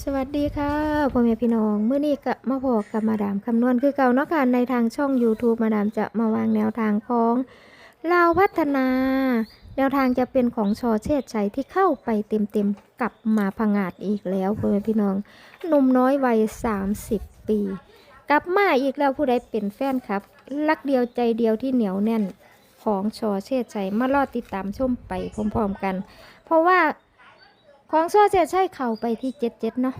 สวัสดีค่ะพ่อแม่พี่น้องเมื่อนี้ก็มาพอกับมาดามคำนวณคือเก่าเนาะค่ะในทางช่อง YouTube มาดามจะมาวางแนวทางของลาวพัฒนา แนวทางจะเป็นของชอเชษชัยที่เข้าไปเต็มๆกลับมาพังาดอีกแล้วพ่อแม่พี่น้องหนุ่มน้อยวัย 30 ปี กลับมาอีกแล้วผู้ใดเป็นแฟนครับ รักเดียวใจเดียวที่เหนียวแน่นของชอเชษชัยมารอติดตามชมไปพร้อมๆกัน เพราะว่า ของโซ่เจ็ดใช่เข่าไปที่เจ็ดเจ็ดเนาะ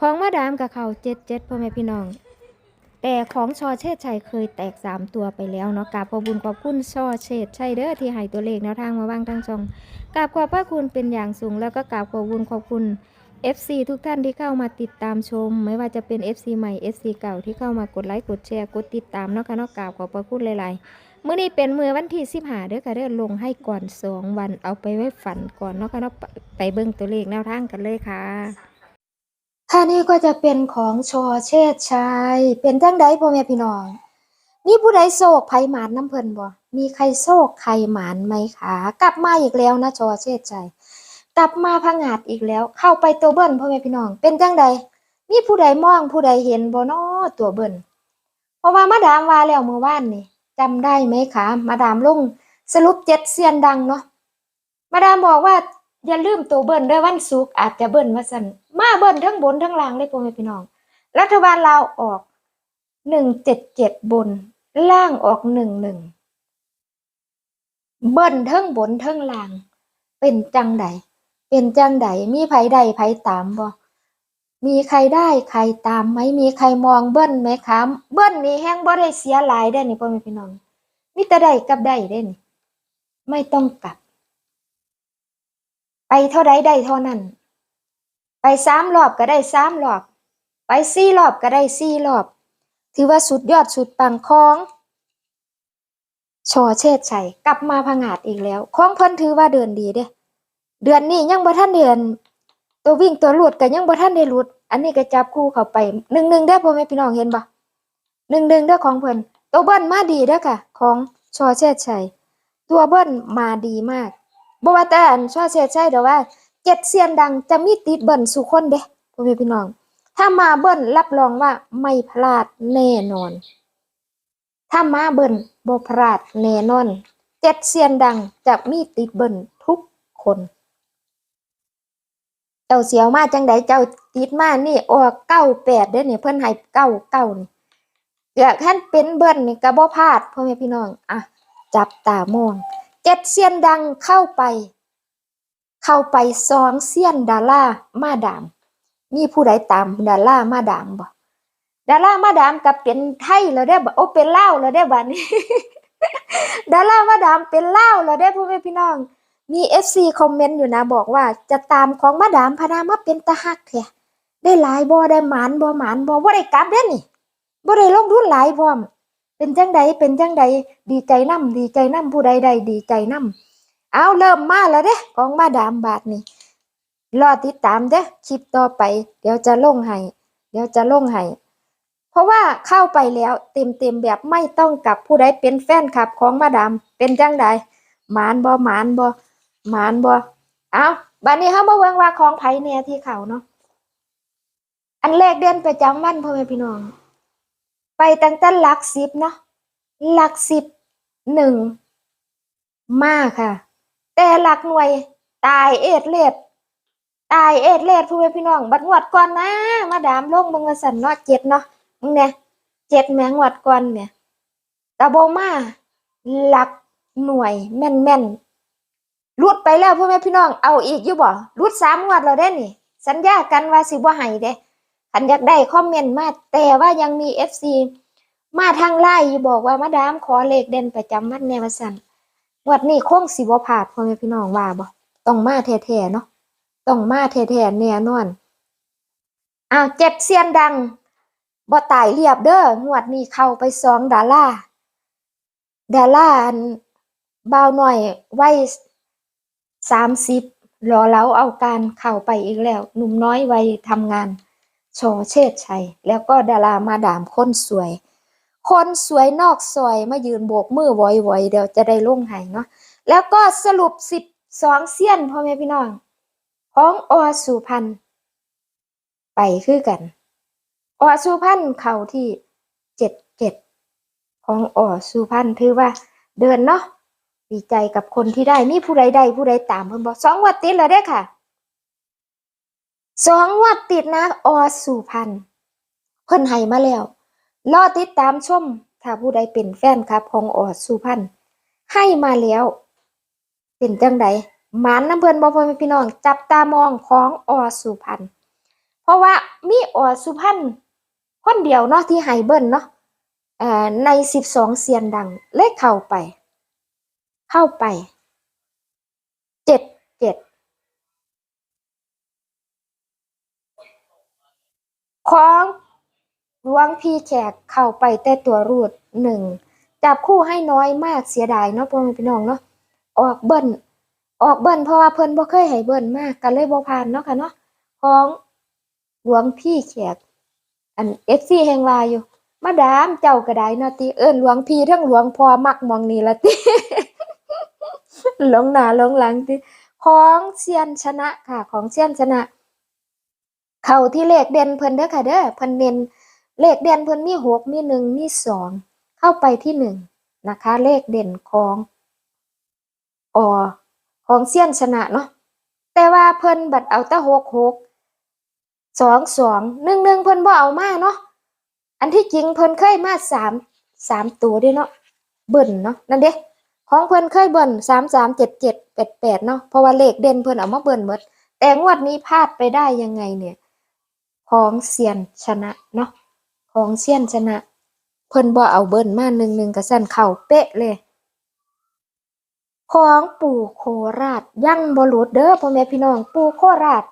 ของมาดามกับเข่าเจ็ดเจ็ดพ่อแม่พี่น้อง แต่ของชอเชษชัยเคยแตกสามตัวไปแล้วเนาะกราบขอบุญขอบคุณชอเชษชัยเด้อที่ให้ตัวเลขแนวทางมาบ้างทั้งช่องกราบขอบพระคุณเป็นอย่างสูงแล้วก็กราบขอบุญขอบคุณ FC ทุกท่านที่เข้ามาติดตามชม ไม่ว่าจะเป็น FC ใหม่ FC เก่าที่เข้ามากดไลค์กดแชร์กดติดตามเนาะค่ะเนาะกราบขอบพระคุณหลายๆ มื่อนี้เป็นมือวันที่สิบหาเด้อค่ะเด้อลงให้ก่อนสองวันเอาไปไว้ฝันก่อนเนาะค่ะเนาะไปไปเบิ่งตัวเลขแนวทางกันเลยค่ะค่ะนี่ก็จะเป็นของชอเชษชัยเป็นจังไดพ่อแม่พี่น้องมีผู้ใดโศกไผหมานน้ำเพลินบ่มีใครโศกใครหมานไหมคะกลับมาอีกแล้วนะชอเชษชัยกลับมาพังอาจอีกแล้ว เข้าไปตัวเบิ้ลพ่อแม่พี่น้อง เป็นจังใดมีผู้ใดมองผู้ใดเห็นบ่น้อตัวเบิ้ลเพราะว่ามาดามว่าแล้วเมื่อวานนี่ จำได้ไหมคะ มาดามลงสรุปเจ็ดเซียนดังเนาะมาดามบอกว่าอย่าลืมตัวเบิ้ลด้วยวันศุกร์อาจจะเบิ้ลว่าสันมาเบิ้ลทั้งบนทั้งล่างเลยพ่อแม่พี่น้อง รัฐบาลลาวออกหนึ่งเจ็ดเจ็ดบน ล่างออกหนึ่งหนึ่งเบิ้ลทั้งบนทั้งล่าง เป็นจังใดเป็นจังใดมีไผใดไผตามบ่ มีใครได้ใครตามไหมมีใครมองเบิ้ลไหมคะเบิ้ลนี่แห้งบ่ได้เสียหลายได้นี่พ่อแม่พี่น้องมีแต่ได้กับได้ได้นี่ไม่ต้องกลับ ไปเท่าใดได้เท่านั้น ไปสามรอบก็ได้สามรอบ ไปสี่รอบก็ได้สี่รอบ ถือว่าสุดยอดสุดปังของชอเชษชัยกลับมาพังอาจอีกแล้วของเพิ่นถือว่าเดินดีเด้เดือนนี้ยังบ่ทันเดือน ตัววิ่งตัวหลุดก็ยังบ่ทันได้หลุด อันนี้ก็จับคู่เข้าไปหนึ่งหนึ่งได้พ่อแม่พี่น้องเห็นบ่หนึ่งหนึ่งเด้ของเพิ่นตัวเบิ้ลมาดีเด้อค่ะ ของชอเชษชัยตัวเบิ้ลมาดีมากบ่ว่าแต่อันชอเชษชัยเด้อว่าเจ็ดเซียนดังจะมีติดเบิ้ลสู่คนเด้พ่อแม่พี่น้อง ถ้ามาเบิ้ลรับรองว่าไม่พลาดแน่นอน ถ้ามาเบิ้ลบ่พลาดแน่นอนเจ็ดเซียนดังจะมีติดเบิ้ลทุกคน เจ้าเสียวมาจังใดเจ้าติดมานี่ออกเก้าแปดเด้อนี่เพิ่นให้เก้าเก้านี่อยากท่านเป็นเบิ้ลนี่ก็บ่พลาดพ่อแม่พี่น้องอะจับตามองเจ็ดเซียนดังเข้าไป เข้าไปสองเซียนดารามาดาม มีผู้ใดตามดารามาดามบ่ดารามาดามกับเป็นไทยแล้วได้บ่โอเป็นเลาวแล้วได้บัดนี้ดารามาดามเป็นเลาวแล้วได้พ่อแม่พี่น้อง มี FC คอมเมนต์อยู่นะบอกว่าจะตามของมาดามพนามาเป็นตาฮักแท้ได้หลายบ่ได้หมานบ่หมานบ่บ่ได้กลับเด้นี่บ่ได้ลงทุนหลายพร้อม เป็นจังใดเป็นจังใดดีใจนํดีใจนํผู้ใดใดดีใจนํเอาเริ่มมาแล้วเด้ของมาดามบาทนี่รอติดตามเด้คลิปต่อไป เดี๋ยวจะลงให้เดี๋ยวจะลงให้เพราะว่าเข้าไปแล้วเต็มๆแบบไม่ต้องกลับผู้ใดเป็นแฟนคลับของมาดามเป็นจังใดหมานบ่หมานบ่ หมานบ่เอาบัดนี้เฮามาเบิ่งว่าของไผแหน่ที่เขาเนาะอันแรกเดือนประจำวันพ่อแม่พี่น้อง ไปตั้งแต่หลักสิบเนาะหลักสิบหนึ่งมากค่ะ แต่หลักหน่วย ตายเอ็ดเลดตายเอ็ดเลดพ่อแม่พี่น้อง บัดงวดก่อนนะมาดามลงบิ่งว่าสั่นเนาะเจ็ดเนาะมึงเนี่ยเจ็ดแมงวดก่อนเนี่ยตะโบมาหลักหน่วยแม่นแม่น รุดไปแล้วพ่อแม่พี่น้องเอาอีกอยู่บ่รุดสามงวดแล้วเด้นี่ สัญญากันว่าสิบ่ให้เด้คันอยากได้คอมเมนต์มาแต่ว่ายังมี FC มาทางไลน์อยู่บอกว่ามาดามขอเลขเด่นประจำวันแนวสันงวดนี้คงสิบ่พลาดพ่อแม่พี่น้องว่าบ่ต้องมาแท้ๆเนาะต้องมาแท้ๆแน่นอนอ้าวเจ็ดเซียนดังบ่ตายเรียบเด้องวดนี้เข้าไปสองดาราดาราอันบ่าวน้อยไวัย สามสิบรอเล้าเอาการเข้าไปอีกแล้ว หนุ่มน้อยวัยทำงานชว์เชษชัย แล้วก็ดารามาดามคนสวย คนสวยนอกซอยมายืนโบกมือวอยๆเดี๋ยวจะได้ลงให้เนาะแล้วก็สรุปสิบสองเซียนพ่อแม่พี่น้องของอสุพรรณไปคือกัน อสุพรรณเข้าที่เจ็ดเจ็ดของอสุพรรณถือว่าเดินเนาะ ดีใจกับคนที่ได้มีผู้ใดได้ผู้ใดตามเพิ่นบอกสองวัดติดแล้วเด้ค่ะสองวัดติดนะอสุพรรณเพิ่นให้มาแล้วรอติดตามชม ถ้าผู้ใดเป็นแฟนคลับของอสุพรรณให้มาแล้ว เป็นจังใดหมานน้ำเพิ่นบ่พ่อแม่พี่น้อง จับตามองของอสุพรรณเพราะว่ามีอสุพรรณคนเดียวเนาะที่ให้เบิ้นเนาะเอ่อใน12เซียนดังเลขเข้าไป เข้าไปเจ็ดเจ็ดของหลวงพี่แขกเข้าไปแต่ตัวรูดหนึ่งจับคู่ให้น้อยมากเสียดายเนาะพ่อแม่พี่น้องเนาะออกเบิ้ลออกเบิ้ลเพราะว่าเพิ่นบ่เคยให้เบิ้ลมากก็เลยบ่ผ่านเนาะค่ะเนาะของหลวงพี่แขกอัน FC แห่งวาอยู่มาดามเจ้าก็ได้เนาะติเอิ้นหลวงพี่ทั้งหลวงพ่อมักมองนี่ละติ หลงหนาหลงหลังติของเซียนชนะค่ะ ของเซียนชนะ เข้าที่เลขเด่นเพิ่นเด้อค่ะเด้อเพิ่นเน้นเลขเด่นเพิ่นมีหกมีหนึ่งมีสองเข้าไปที่หนึ่งนะคะ เลขเด่นของอของเซียนชนะเนาะแต่ว่าเพิ่นบัดเอาแต่หกหกสองสองหนึ่งหนึ่งเพิ่นบ่เอามาเนาะอันที่จริงเพิ่นเคยมาสามสามตัวด้วยเนาะเบิ่นเนาะนั่นเด้ ของเพิ่นเคยเบิ่นสามสามเจ็ดเจ็ดแปดแปดเนาะเพราะว่าเลขเด่นเพิ่นเอามาเบิ่นหมด แต่งวดนี้พลาดไปได้ยังไงเนี่ย ของเซียนชนะเนาะของเซียนชนะ เพิ่นบ่เอาเบิ้นมาหนึ่งหนึ่งกระสันเข่าเป๊ะเลยของปู่โคราชยังบ่หลุดเด้อพ่อแม่พี่น้อง ปู่โคราช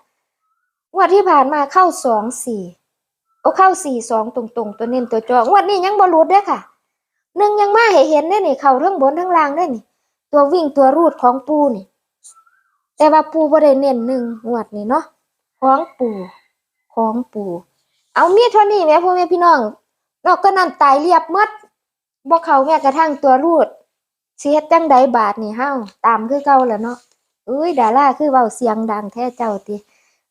งวดที่ผ่านมาเข้าสองสี่โอเข้าสี่สองตรงๆ ตัวเน้นตัวจองวดนี้ยังบ่หลุดเด้อค่ะ หนึ่งยังมาให้เห็นได้นี่เข้าทั้งบนทั้งล่างได้นี่ ตัววิ่งตัวรูดของปูนี่ แต่ว่าปูบ่ได้เน้นหนึ่งงวดนี้เนาะของปูของปูเอามีดเท่านี้แม่พ่อแม่พี่น้องนอกก็นั่นตายเรียบหมดบ่เขาแม้กระทั่งตัวรูดเฮ็ดจังใดบาทนี่เฮาตามคือเก่าแล้วเนาะเอ้ยดาราคือเว้าเสียงดังแท้เจ้าติ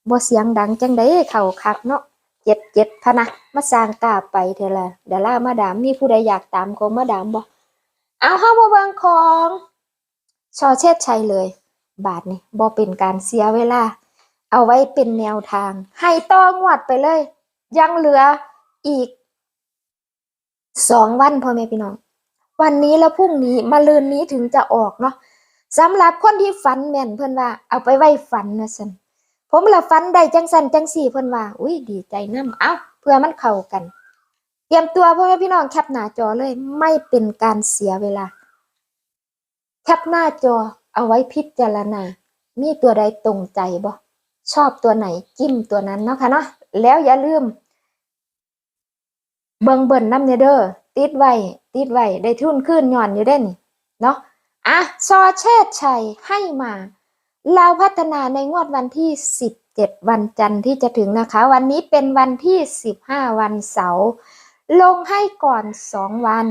บ่เสียงดังจังไดเขาคักเนาะ เจ็ดเจ็ดพะนะมาสร้างกาไปเถอะล่ะดารามาดามมีผู้ใดอยากตามก็มาดามบ่เอาเฮามาเบิงของชอเชษชัยเลย บาทนี่บ่เป็นการเสียเวลา เอาไว้เป็นแนวทาง ให้ต่องวดไปเลย ยังเหลืออีกสองวันพ่อแม่พี่น้อง วันนี้แล้วพรุ่งนี้มาลืนนี้ถึงจะออกเนาะสำหรับคนที่ฝันแม่นเพิ่อนว่า เอาไปไว้ฝันนะสัน ผมละฝันได้จังสันจังสี่เพิ่นว่า อุ้ยดีใจน้ำเอ้าเพื่อมันเข้ากัน เตรียมตัวพ่อแม่พี่น้องแคปหน้าจอเลย ไม่เป็นการเสียเวลา แคปหน้าจอเอาไว้พิจารณา มีตัวใดตรงใจบ่ชอบตัวไหนจิ้มตัวนั้นเนาะค่ะเนาะแล้วอย่าลืม เบิงเบิ่นน้ำเนเด้อติดไว้ติดไว้ได้ทุนขึ้นย้อนอยู่ได้นี่เนาะอะซอเชษชัยให้มา เราพัฒนาในงวดวันที่ 17 วันจันทร์ที่จะถึงนะคะ วันนี้เป็นวันที่ 15 วันเสาร์ลงให้ก่อน 2 วัน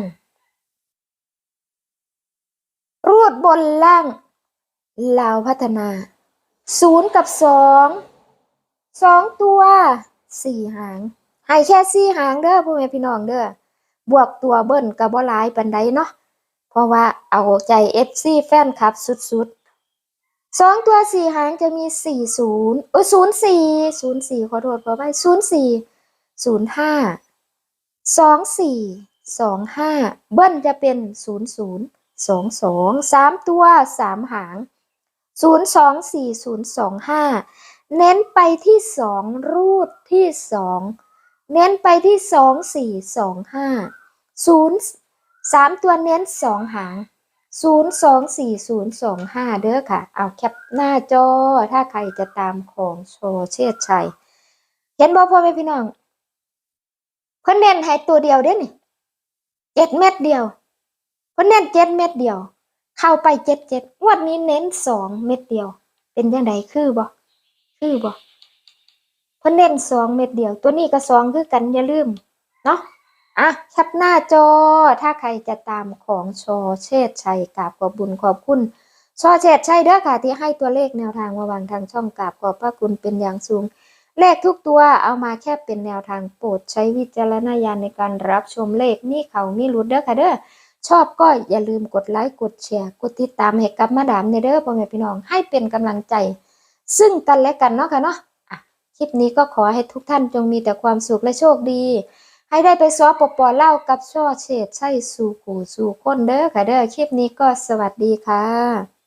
รูดบนล่างเราพัฒนา 0 กับ 2 2 ตัว 4 หาง ให้แค่สี่หางเด้อพ่อแม่พี่น้องเด้อบวกตัวเบิ้ลกับบ่หลายปันใดเนาะเพราะว่าเอาใจ FC แฟนคลับสุดๆ สองตัวสี่หางจะมีสี่ศูนย์เออศูนย์สี่ศูนย์สี่ขอโทษขอไปศูนย์สี่ศูนย์ห้าสองสี่สองห้าเบิ้ลจะเป็นศูนย์ศูนย์สองสองสามตัวสามหางศูนย์สองสี่ศูนย์สองห้าเน้นไปที่สองรูดที่สองเน้นไปที่สองสี่สองห้าศูนย์สามตัวเน้นสองหาง ศูนย์สองสี่ศูนย์สองห้าเด้อค่ะ เอาแคปหน้าจอ ถ้าใครจะตามของโชว์เชษชัย เห็นบ่พ่อแม่พี่น้อง เพิ่นเน้นให้ตัวเดียวเด้นี่เจ็ดเม็ดเดียว เพิ่นเน้นเจ็ดเม็ดเดียว เข้าไปเจ็ดเจ็ดงวดนี้เน้นสองเม็ดเดียว เป็นยังไงคือบ่คือบ่เพิ่นเน้นสองเม็ดเดียว ตัวนี้ก็สองคือกันอย่าลืม เนาะ อะแคปหน้าจอ ถ้าใครจะตามของชอเชษชัยกราบขอบบุญขอบคุณชอเชษชัยเด้อค่ะ ที่ให้ตัวเลขแนวทางมาวางทางช่องกราบขอบพระคุณเป็นอย่างสูง เลขทุกตัวเอามาแค่เป็นแนวทางโปรดใช้วิจารณญาณในการรับชมเลขมีเขามีหลุดเด้อค่ะเด้อชอบก็อย่าลืมกดไลค์กดแชร์กดติดตามให้กับมาดามเนเด้อพ่อแม่พี่น้องให้เป็นกำลังใจ ซึ่งกันและกันเนาะค่ะเนาะอะคลิปนี้ก็ขอให้ทุกท่านจงมีแต่ความสุขและโชคดี ให้ได้ไปซอปปอเล่ากับช่อเฉดใช่สู่กูสู่คนเด้อค่ะเด้อคลิปนี้ก็สวัสดีค่ะ